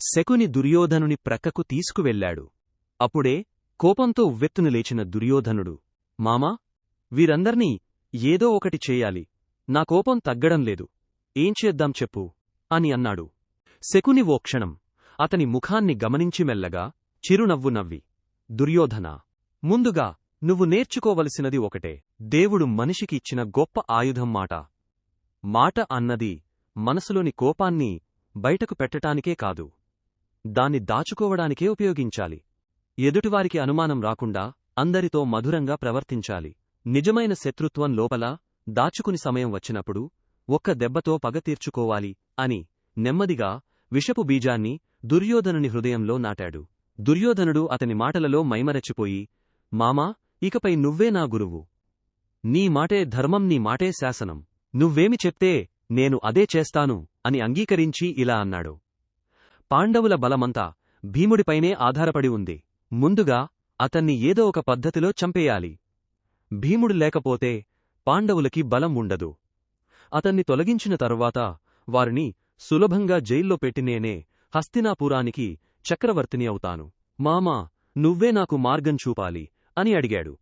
శకుని దుర్యోధనుని ప్రక్కకు తీసుకువెళ్ళాడు. అప్పుడే కోపంతో ఉవ్వెత్తును లేచిన దుర్యోధనుడు మామా వీరందర్నీ ఏదో ఒకటి చేయాలి. నా కోపం తగ్గడం లేదు. ఏం చేద్దాం చెప్పు అని అన్నాడు. శకుని ఓ క్షణం అతని ముఖాన్ని గమనించి మెల్లగా చిరునవ్వు నవ్వి దుర్యోధన ముందుగా నువ్వు నేర్చుకోవలసినది ఒకటే. దేవుడు మనిషికి ఇచ్చిన గొప్ప ఆయుధం మాట. మాట అన్నది మనసులోని కోపాన్ని బయటకు పెట్టటానికే కాదు. దాన్ని దాచుకోవడానికే ఉపయోగించాలి. ఎదుటివారికి అనుమానం రాకుండా అందరితో మధురంగా ప్రవర్తించాలి. నిజమైన శత్రుత్వం లోపల దాచుకుని సమయం వచ్చినప్పుడు ఒక్క దెబ్బతో పగ తీర్చుకోవాలి అని నెమ్మదిగా విషపు బీజాన్ని దుర్యోధనుని హృదయంలో నాటాడు. దుర్యోధనుడు అతని మాటలలో మైమరచిపోయి మామా ఇకపై నువ్వే నా గురువు. నీ మాటే ధర్మం నీ మాటే శాసనం. నువ్వేమి చెప్తే నేను అదే చేస్తాను అని అంగీకరించి ఇలా అన్నాడు. పాండవుల బలమంతా భీముడిపైనే ఆధారపడి ఉంది. ముందుగా అతన్ని ఏదో ఒక పద్ధతిలో చంపేయాలి. భీముడు లేకపోతే పాండవులకి బలం ఉండదు. అతన్ని తొలగించిన తరువాత వారిని సులభంగా జైల్లో పెట్టినేనే హస్తినాపురానికి చక్రవర్తిని అవుతాను. మామా నువ్వే నాకు మార్గం చూపాలి అని అడిగాడు.